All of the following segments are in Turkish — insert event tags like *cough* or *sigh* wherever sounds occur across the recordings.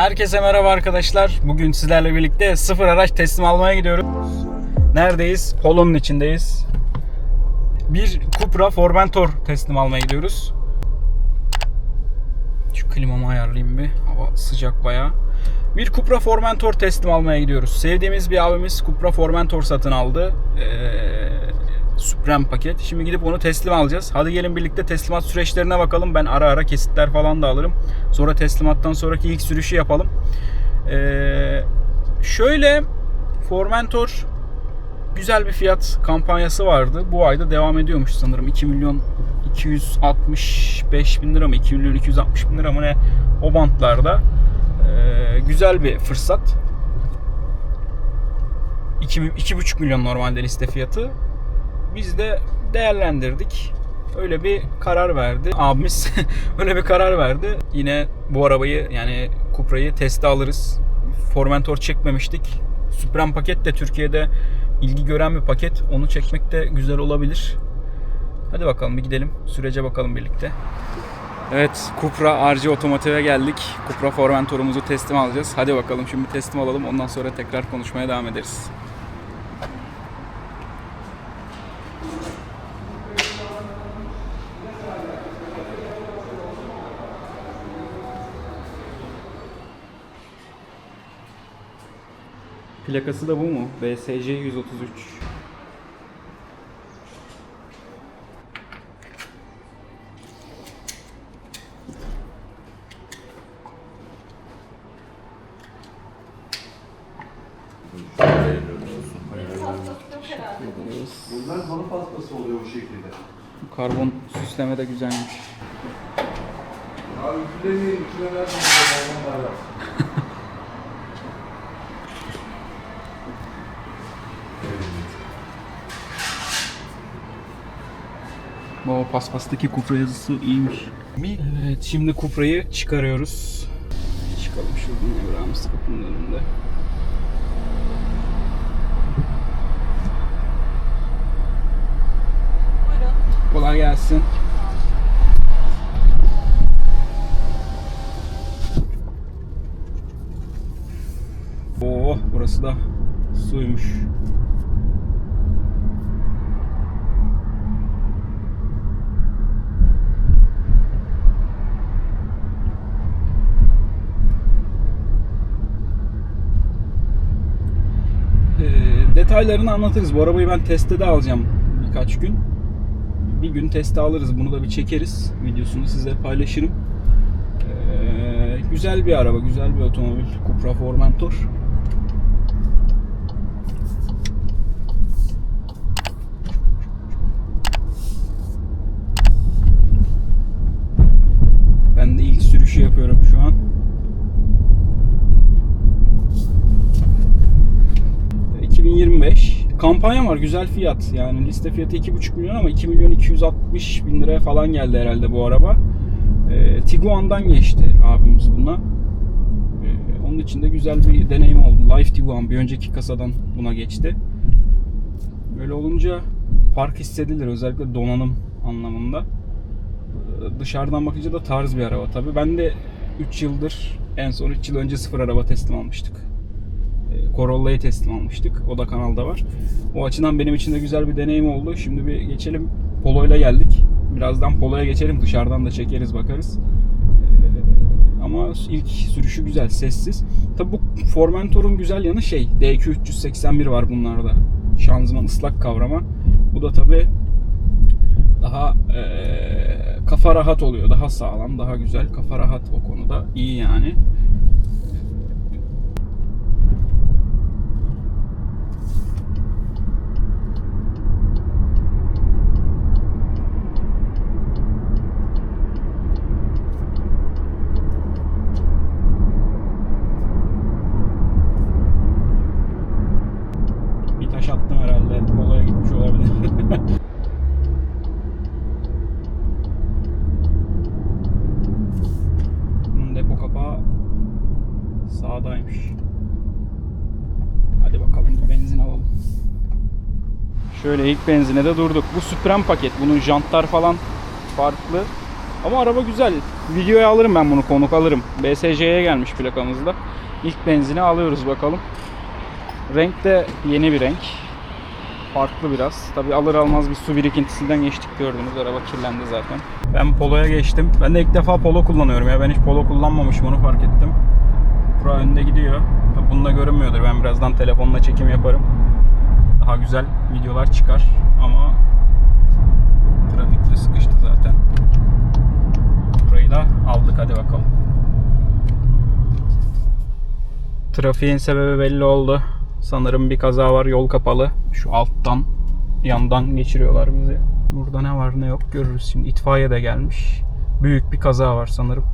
Herkese merhaba arkadaşlar. Bugün sizlerle birlikte sıfır araç teslim almaya gidiyoruz. Neredeyiz? Polo'nun içindeyiz. Bir Cupra Formentor teslim almaya gidiyoruz. Şu klimamı ayarlayayım bir. Hava sıcak bayağı. Bir Cupra Formentor teslim almaya gidiyoruz. Sevdiğimiz bir abimiz Cupra Formentor satın aldı. Ee, Supreme paket. Şimdi gidip onu teslim alacağız. Hadi gelin birlikte teslimat süreçlerine bakalım. Ben ara ara kesitler falan da alırım. Sonra teslimattan sonraki ilk sürüşü yapalım. Ee, şöyle Formentor güzel bir fiyat kampanyası vardı. Bu ayda devam ediyormuş sanırım. 2 milyon 265 bin lira mı? 2 milyon 260 bin lira mı ne? O bantlarda. Ee, güzel bir fırsat. 2, 2,5 milyon normalde liste fiyatı. Biz de değerlendirdik. Öyle bir karar verdi. Abimiz *laughs* öyle bir karar verdi. Yine bu arabayı yani Cupra'yı teste alırız. Formentor çekmemiştik. Supreme paket de Türkiye'de ilgi gören bir paket. Onu çekmek de güzel olabilir. Hadi bakalım bir gidelim. Sürece bakalım birlikte. Evet, Cupra RC Otomotiv'e geldik. Cupra Formentor'umuzu teslim alacağız. Hadi bakalım şimdi teslim alalım. Ondan sonra tekrar konuşmaya devam ederiz. Plakası da bu mu? BSC 133. Bunlar bana pastası oluyor bu şekilde. Bu Karbon süsleme de güzelmiş. Abi üflemeyin, içine O paspastaki Cupra yazısı iyiymiş. Evet şimdi Cupra'yı çıkarıyoruz. Çıkalım şuradan Abrams kapının önünde. Kolay gelsin. Oo, burası da suymuş. Ee, detaylarını anlatırız. Bu arabayı ben teste de alacağım birkaç gün. Bir gün teste alırız. Bunu da bir çekeriz. Videosunu size paylaşırım. Ee, güzel bir araba, güzel bir otomobil. Cupra Formentor. Ben de ilk sürüşü yapıyorum şu an. 2025 kampanya var güzel fiyat. Yani liste fiyatı 2,5 milyon ama 2 milyon 260 bin liraya falan geldi herhalde bu araba. Ee, Tiguan'dan geçti abimiz buna. Ee, onun için de güzel bir deneyim oldu. Life Tiguan bir önceki kasadan buna geçti. Böyle olunca fark hissedilir özellikle donanım anlamında. Ee, dışarıdan bakınca da tarz bir araba tabi ben de 3 yıldır en son 3 yıl önce sıfır araba teslim almıştık. e, Corolla'yı teslim almıştık. O da kanalda var. O açıdan benim için de güzel bir deneyim oldu. Şimdi bir geçelim. Polo'yla geldik. Birazdan Polo'ya geçelim. Dışarıdan da çekeriz bakarız. Ee, Ama ilk sürüşü güzel, sessiz. Tabi bu Formentor'un güzel yanı şey, DQ381 var bunlarda. Şanzıman ıslak kavrama. Bu da tabi daha eee, kafa rahat oluyor. Daha sağlam, daha güzel. Kafa rahat o konuda. iyi yani. Bir taş attım herhalde. Polo'ya gitmiş olabilir. Bunun depo kapağı sağdaymış. Hadi bakalım bir benzin alalım. Şöyle ilk benzine de durduk. Bu Supreme paket. Bunun jantlar falan farklı. Ama araba güzel. Videoya alırım ben bunu konuk alırım. BSC'ye gelmiş plakamızda. İlk benzini alıyoruz bakalım. Renk de yeni bir renk. Farklı biraz. Tabi alır almaz bir su birikintisinden geçtik gördüğünüz araba kirlendi zaten. Ben Polo'ya geçtim. Ben de ilk defa Polo kullanıyorum ya. Ben hiç Polo kullanmamışım onu fark ettim. Cupra önde gidiyor. Bunda görünmüyordur. Ben birazdan telefonla çekim yaparım. Daha güzel videolar çıkar ama trafikte sıkıştı zaten. Burayı da aldık hadi bakalım. Trafiğin sebebi belli oldu. Sanırım bir kaza var yol kapalı. Şu alttan yandan geçiriyorlar bizi. Burada ne var ne yok görürüz şimdi. İtfaiye de gelmiş. Büyük bir kaza var sanırım.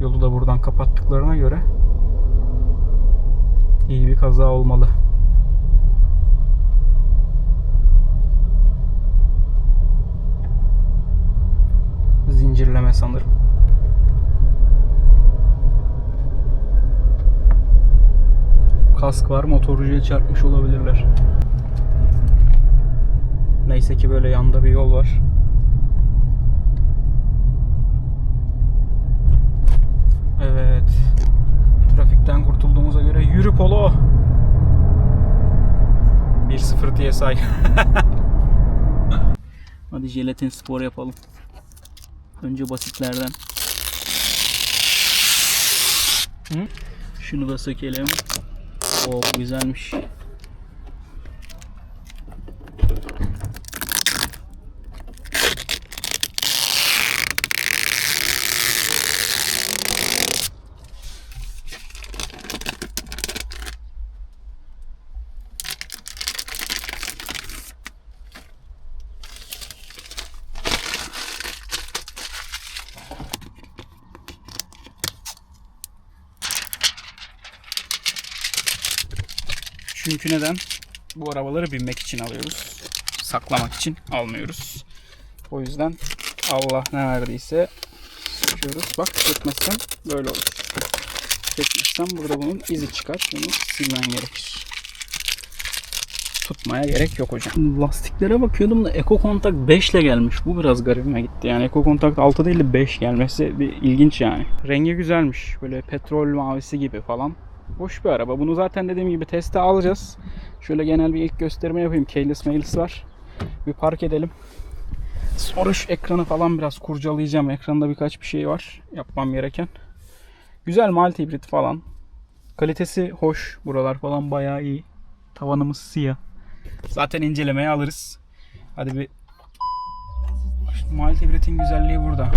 Yolu da buradan kapattıklarına göre iyi bir kaza olmalı. Zincirleme sanırım. Kask var motorcuya çarpmış olabilirler. Neyse ki böyle yanda bir yol var. Evet. Trafikten kurtulduğumuza göre yürü Polo. 1-0 TSI. *laughs* Hadi jelatin spor yapalım. Önce basitlerden. Hı? Şunu da sökelim. Oo bu güzelmiş. Çünkü neden? Bu arabaları binmek için alıyoruz. Saklamak için almıyoruz. O yüzden Allah ne verdiyse söküyoruz. Bak sökmezsem böyle olur. Sökmezsem burada bunun izi çıkar. Bunu silmen gerekir. Tutmaya gerek yok hocam. Lastiklere bakıyordum da Eco Contact 5 ile gelmiş. Bu biraz garibime gitti. Yani Eco Contact 6 değil de 5 gelmesi bir ilginç yani. Rengi güzelmiş. Böyle petrol mavisi gibi falan. Hoş bir araba. Bunu zaten dediğim gibi teste alacağız. Şöyle genel bir ilk gösterme yapayım. Keyless mail'si var. Bir park edelim. Sonra şu ekranı falan biraz kurcalayacağım. Ekranda birkaç bir şey var yapmam gereken. Güzel multi hibrit falan. Kalitesi hoş. Buralar falan bayağı iyi. Tavanımız siyah. Zaten incelemeye alırız. Hadi bir multi hibritin güzelliği burada.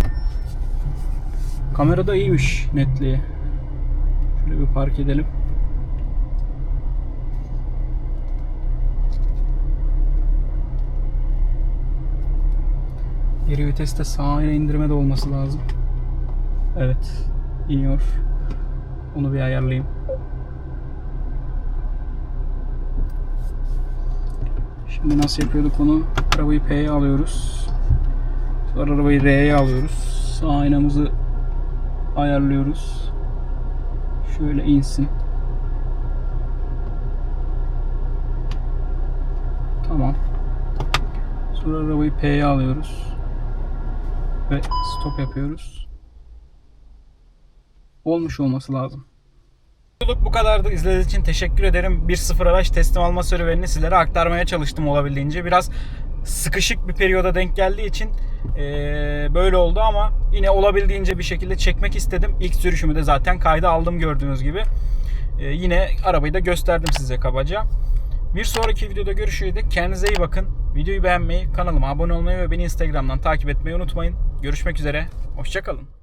Kamerada iyiymiş netliği. Şöyle bir park edelim. Geri viteste sağa indirme de olması lazım. Evet. iniyor. Onu bir ayarlayayım. Şimdi nasıl yapıyorduk onu? Arabayı P'ye alıyoruz. Sonra arabayı R'ye alıyoruz. Sağ aynamızı ayarlıyoruz. Şöyle insin. Tamam. Sonra arabayı P'ye alıyoruz. Ve stop yapıyoruz. Olmuş olması lazım. Bu kadardı. İzlediğiniz için teşekkür ederim. 1.0 araç teslim alma serüvenini sizlere aktarmaya çalıştım olabildiğince. Biraz sıkışık bir periyoda denk geldiği için eee, böyle oldu ama yine olabildiğince bir şekilde çekmek istedim. İlk sürüşümü de zaten kayda aldım gördüğünüz gibi. Eee, yine arabayı da gösterdim size kabaca. Bir sonraki videoda görüşürüz. Kendinize iyi bakın. Videoyu beğenmeyi, kanalıma abone olmayı ve beni Instagram'dan takip etmeyi unutmayın. Görüşmek üzere. Hoşçakalın.